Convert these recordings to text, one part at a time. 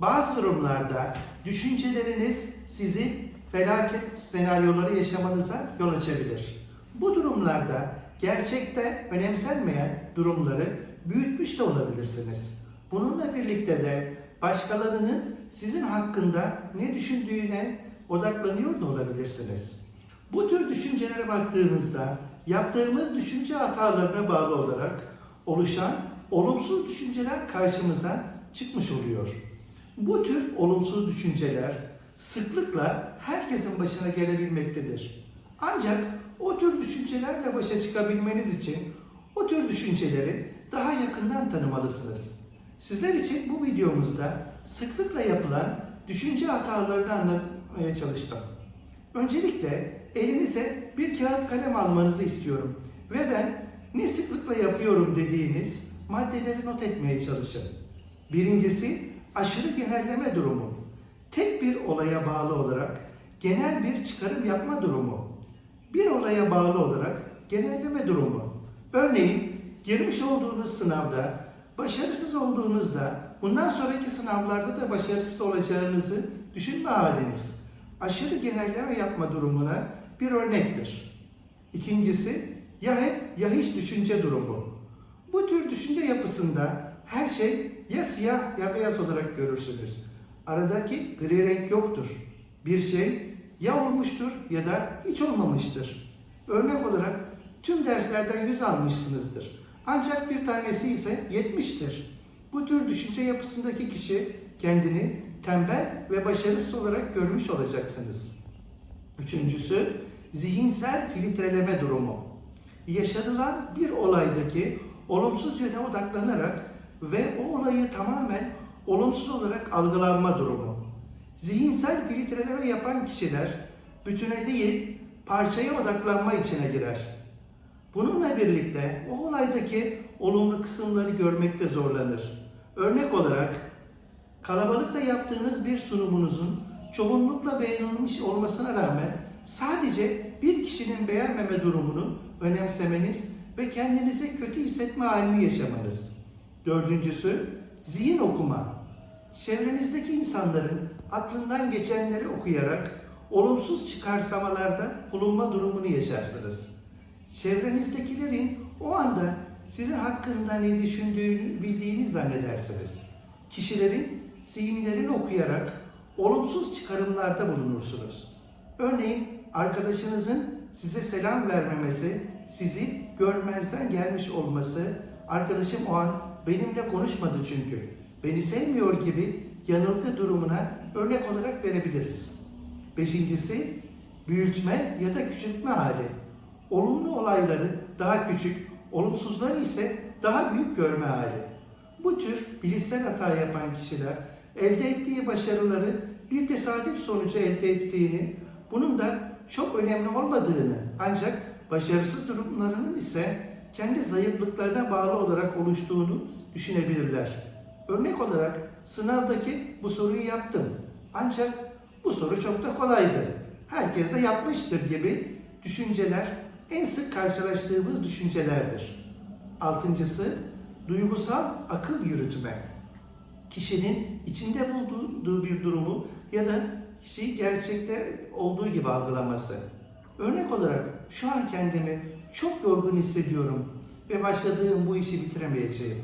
Bazı durumlarda düşünceleriniz sizi felaket senaryoları yaşamanıza yol açabilir. Bu durumlarda gerçekte önemsenmeyen durumları büyütmüş de olabilirsiniz. Bununla birlikte de başkalarının sizin hakkında ne düşündüğüne odaklanıyor da olabilirsiniz. Bu tür düşüncelere baktığımızda yaptığımız düşünce hatalarına bağlı olarak oluşan olumsuz düşünceler karşımıza çıkmış oluyor. Bu tür olumsuz düşünceler sıklıkla herkesin başına gelebilmektedir. Ancak o tür düşüncelerle başa çıkabilmeniz için o tür düşünceleri daha yakından tanımalısınız. Sizler için bu videomuzda sıklıkla yapılan düşünce hatalarını anlatmaya çalıştım. Öncelikle elinize bir kağıt kalem almanızı istiyorum ve ben ne sıklıkla yapıyorum dediğiniz maddeleri not etmeye çalışın. Birincisi aşırı genelleme durumu. Tek bir olaya bağlı olarak genel bir çıkarım yapma durumu. Bir olaya bağlı olarak genelleme durumu. Örneğin girmiş olduğunuz sınavda başarısız olduğunuzda bundan sonraki sınavlarda da başarısız olacağınızı düşünme haliniz aşırı genelleme yapma durumuna bir örnektir. İkincisi ya hep ya hiç düşünce durumu. Bu tür düşünce yapısında her şey ya siyah ya beyaz olarak görürsünüz. Aradaki gri renk yoktur. Bir şey ya olmuştur ya da hiç olmamıştır. Örnek olarak tüm derslerden 100 almışsınızdır. Ancak bir tanesi ise 70'tir. Bu tür düşünce yapısındaki kişi kendini tembel ve başarısız olarak görmüş olacaksınız. Üçüncüsü zihinsel filtreleme durumu. Yaşanılan bir olaydaki olumsuz yöne odaklanarak ve o olayı tamamen olumsuz olarak algılanma durumu. Zihinsel filtreleme yapan kişiler bütüne değil parçaya odaklanma içine girer. Bununla birlikte o olaydaki olumlu kısımları görmekte zorlanır. Örnek olarak kalabalıkta yaptığınız bir sunumunuzun çoğunlukla beğenilmiş olmasına rağmen sadece bir kişinin beğenmeme durumunu önemsemeniz ve kendinizi kötü hissetme halini yaşamanız. Dördüncüsü zihin okuma. Çevrenizdeki insanların aklından geçenleri okuyarak olumsuz çıkarsamalarda bulunma durumunu yaşarsınız. Çevrenizdekilerin o anda sizin hakkında ne düşündüğünü bildiğini zannedersiniz. Kişilerin zihinlerini okuyarak olumsuz çıkarımlarda bulunursunuz. Örneğin arkadaşınızın size selam vermemesi, sizi görmezden gelmiş olması, arkadaşım o an benimle konuşmadı çünkü, beni sevmiyor gibi yanılgı durumuna örnek olarak verebiliriz. Beşincisi, büyütme ya da küçültme hali. Olumlu olayları daha küçük, olumsuzları ise daha büyük görme hali. Bu tür bilişsel hata yapan kişiler elde ettiği başarıları bir tesadüf sonucu elde ettiğini, bunun da çok önemli olmadığını ancak başarısız durumlarının ise kendi zayıflıklarına bağlı olarak oluştuğunu düşünebilirler. Örnek olarak sınavdaki bu soruyu yaptım. Ancak bu soru çok da kolaydı. Herkes de yapmıştır gibi düşünceler en sık karşılaştığımız düşüncelerdir. Altıncısı duygusal akıl yürütme. Kişinin içinde bulunduğu bir durumu ya da kişiyi gerçekte olduğu gibi algılaması. Örnek olarak şu an kendimi çok yorgun hissediyorum ve başladığım bu işi bitiremeyeceğim.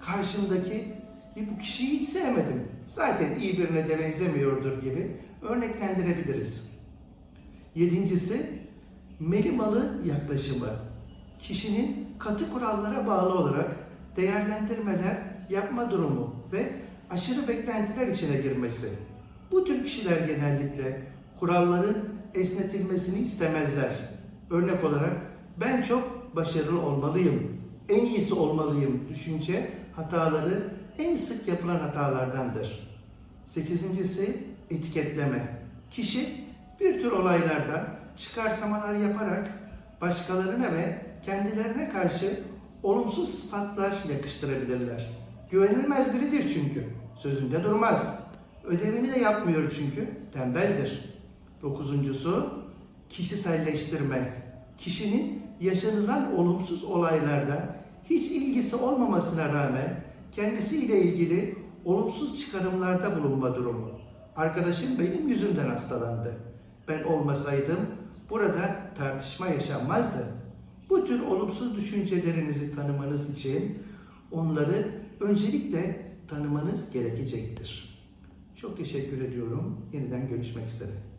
Karşımdaki "Ya bu kişiyi hiç sevmedim. Zaten iyi birine de benzemiyordur gibi örneklendirebiliriz. Yedincisi melimalı yaklaşımı. Kişinin katı kurallara bağlı olarak değerlendirmeler yapma durumu ve aşırı beklentiler içine girmesi. Bu tür kişiler genellikle kuralların esnetilmesini istemezler. Örnek olarak ben çok başarılı olmalıyım, en iyisi olmalıyım düşünce hataları en sık yapılan hatalardandır. Sekizincisi etiketleme. Kişi bir tür olaylarda çıkarsamalar yaparak başkalarına ve kendilerine karşı olumsuz sıfatlar yakıştırabilirler. Güvenilmez biridir çünkü. Sözünde durmaz. Ödevini de yapmıyor çünkü. Tembeldir. Dokuzuncusu kişiselleştirme. Kişinin yaşanılan olumsuz olaylarda hiç ilgisi olmamasına rağmen kendisiyle ilgili olumsuz çıkarımlarda bulunma durumu. Arkadaşım benim yüzümden hastalandı. Ben olmasaydım burada tartışma yaşanmazdı. Bu tür olumsuz düşüncelerinizi tanımanız için onları öncelikle tanımanız gerekecektir. Çok teşekkür ediyorum. Yeniden görüşmek üzere.